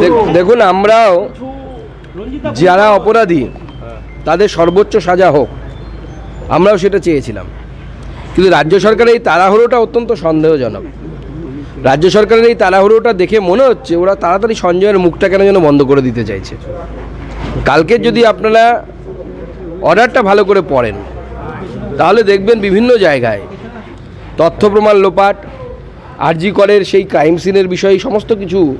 দেখ- দেখুন আমরাও যারা অপরাধী, তাদের সর্বোচ্চ সাজা হোক। আমরাও সেটা চেয়েছিলাম। কিন্তু রাজ্য সরকারের এই তাড়াহুড়োটা অত্যন্ত সন্দেহজনক। রাজ্য সরকারের এই তাড়াহুড়োটা দেখে মনে হচ্ছে ওরা তাড়াতাড়ি সঞ্জয়ের মুখটা কেন যেন বন্ধ করে দিতে চাইছে। কালকে যদি আপনারা অর্ডারটা ভালো করে পড়েন, তাহলে দেখবেন বিভিন্ন জায়গায় তথ্য প্রমাণ লোপাট, আরজি করের সেই ক্রাইম সিনের বিষয়ে সমস্ত কিছু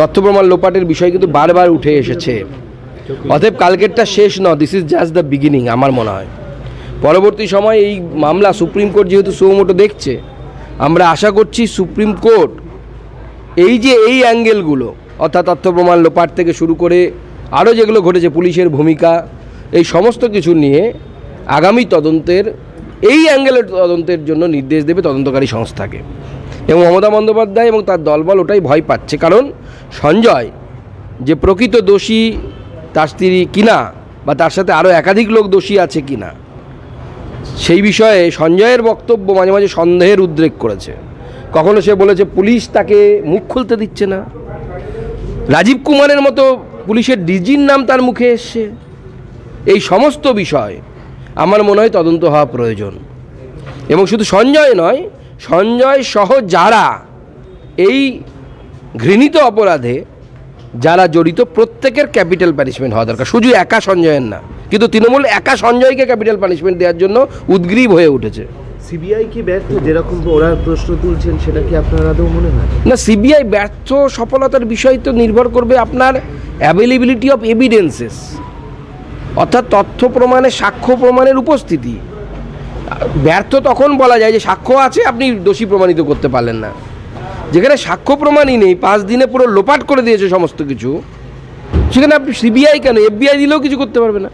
তথ্য প্রমাণ লোপাটের বিষয় কিন্তু বারবার উঠে এসেছে। অতএব কালকেরটা শেষ ন this is just the beginning আমার মনে হয়। পরবর্তী সময় এই মামলা সুপ্রিম কোর্ট যেহেতু সুমোটো দেখছে, আমরা আশা করছি সুপ্রিম কোর্ট এই যে এই অ্যাঙ্গেলগুলো, অর্থাৎ তথ্য প্রমাণ লোপাট থেকে শুরু করে আরও যেগুলো ঘটেছে, পুলিশের ভূমিকা, এই সমস্ত কিছু নিয়ে আগামী তদন্তের, এই অ্যাঙ্গেলের তদন্তের জন্য নির্দেশ দেবে তদন্তকারী সংস্থাকে। এবং মমতা বন্দ্যোপাধ্যায় এবং তার দলবল ওটাই ভয় পাচ্ছে, কারণ সঞ্জয়, যে প্রকৃত দোষী, তার স্ত্রী কিনা বা তার সাথে আরও একাধিক লোক দোষী আছে কিনা? সেই বিষয়ে সঞ্জয়ের বক্তব্য মাঝে মাঝে সন্দেহের উদ্রেক করেছে। কখনো সে বলেছে, পুলিশ তাকে মুখ খুলতে দিচ্ছে না। রাজীব কুমারের মতো পুলিশের ডিজির নাম তার মুখে এসছে। এই সমস্ত বিষয় আমার মনে হয় তদন্ত হওয়া প্রয়োজন। এবং শুধু সঞ্জয় নয়, সঞ্জয় সহ যারা এই ঘৃণিত অপরাধে যারা জড়িত প্রত্যেকের ক্যাপিটাল পানিশমেন্ট হওয়া দরকার। শুধু একা সঞ্জয়ের না কিন্তু তৃণমূল একা সঞ্জয়কে ক্যাপিটাল পানিশমেন্ট দেওয়ার জন্য উদ্গ্রীব হয়ে উঠেছে। সিবিআই কি ব্যর্থ? যেরকম ওরা প্রশ্ন তুলছেন সেটা কি আপনার আদৌ মনে হয়? না সিবিআই ব্যর্থ সফলতার বিষয় তো নির্ভর করবে আপনার অ্যাভেলেবিলিটি অফ এভিডেন্সেস অর্থাৎ তথ্য প্রমাণে সাক্ষ্য প্রমাণের উপস্থিতি। ব্যর্থ তখন বলা যায় যে সাক্ষ্য আছে আপনি দোষী প্রমাণিত করতে পারলেন না। যেখানে সাক্ষ্য প্রমাণই নেই, পাঁচ দিনে পুরো লোপাট করে দিয়েছে সমস্ত কিছু, সেখানে আপনি সিবিআই কেন? এফবিআই দিলেও কিছু করতে পারবে না।